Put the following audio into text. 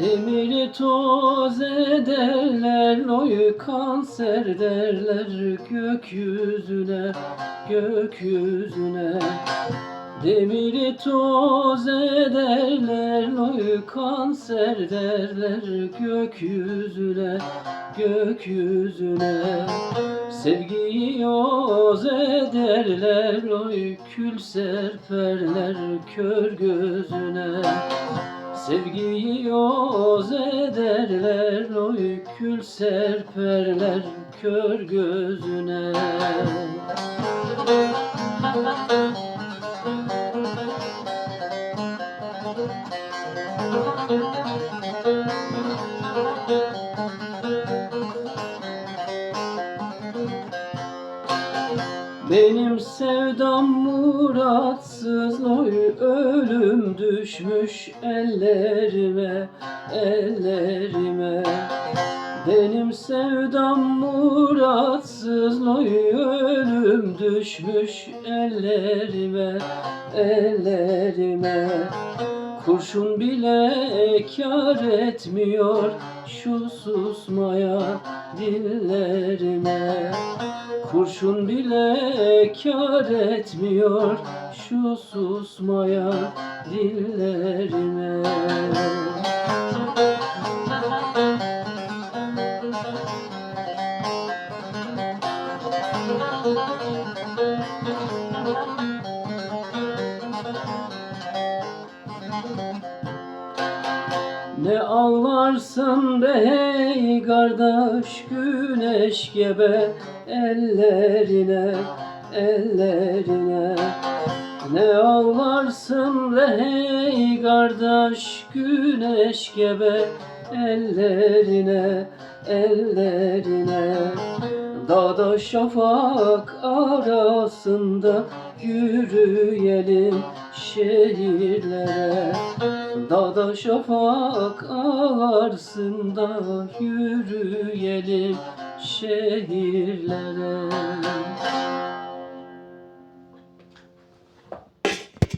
Demiri toz ederler, oy kanser derler gökyüzüne, gökyüzüne. Demiri toz ederler, oy kanser derler gökyüzüne, gökyüzüne. Sevgiyi yoz ederler, oy kül serperler kör gözüne. Sevgiyi yoz ederler, oy kül serperler kör gözüne. Benim sevdam muratsız oy ölüm düşmüş ellerime ellerime. Benim sevdam muratsız oy ölüm düşmüş ellerime ellerime Kurşun bile kar etmiyor şu susmaya dillerime Kurşun bile kar etmiyor şu susmaya dillerime Ne ağlarsın be hey kardeş güneş gebe ellerine ellerine? Ne ağlarsın be hey kardeş güneş gebe ellerine ellerine Dağda şafak arasında yürüyelim şehirlere. Dağda şafak arasında yürüyelim şehirlere